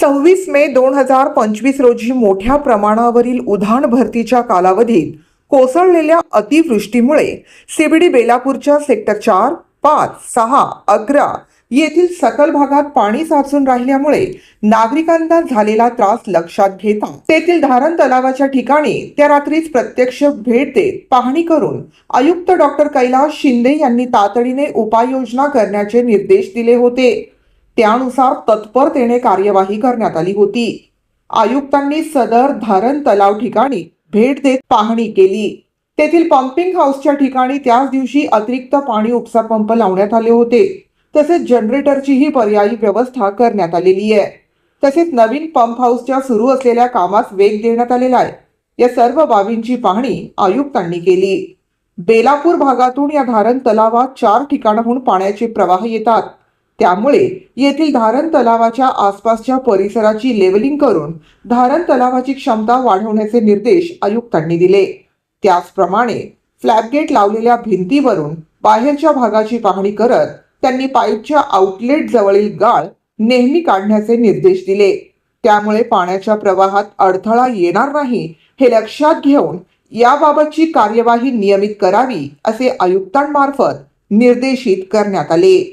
सव्वीस मे दोन हजार पंचवीस रोजी मोठ्या प्रमाणावरील उधाण भरतीच्या कालावधीत कोसळलेल्या अतिवृष्टीमुळे सीबीडी बेलापूरच्या सेक्टर चार पाच सहा अकरा येथील सकल भागात पाणी साचून राहिल्यामुळे नागरिकांना झालेला त्रास लक्षात घेता तेथील धारण तलावाच्या ठिकाणी त्या रात्रीच प्रत्यक्ष भेट देत पाहणी करून आयुक्त डॉक्टर कैलास शिंदे यांनी तातडीने उपाययोजना करण्याचे निर्देश दिले होते. त्यानुसार तत्परतेने कार्यवाही करण्यात आली होती. आयुक्तांनी सदर धारण तलाव ठिकाणी भेट देत पाहणी केली. तेथील पंपिंग हाऊसच्या ठिकाणी त्याच दिवशी अतिरिक्त पाणी उपसा पंप लावण्यात आले होते. तसेच जनरेटरचीही पर्यायी व्यवस्था करण्यात आलेली आहे. तसेच नवीन पंप हाऊसच्या सुरू असलेल्या कामास वेग देण्यात आलेला आहे. या सर्व बाबींची पाहणी आयुक्तांनी केली. बेलापूर भागातून या धारण तलावात चार ठिकाणाहून पाण्याचे प्रवाह येतात. त्यामुळे येथील धारण तलावाच्या आसपासच्या परिसराची लेवलिंग करून धारण तलावाची क्षमता वाढवण्याचे निर्देश आयुक्तांनी दिले. त्याचप्रमाणे फ्लॅपगेट लावलेल्या भिंतीवरून बाहेरच्या भागाची पाहणी करत त्यांनी पाईपच्या आउटलेट जवळील गाळ नेहमी काढण्याचे निर्देश दिले. त्यामुळे पाण्याच्या प्रवाहात अडथळा येणार नाही हे लक्षात घेऊन याबाबतची कार्यवाही नियमित करावी असे आयुक्तांमार्फत निर्देशित करण्यात आले.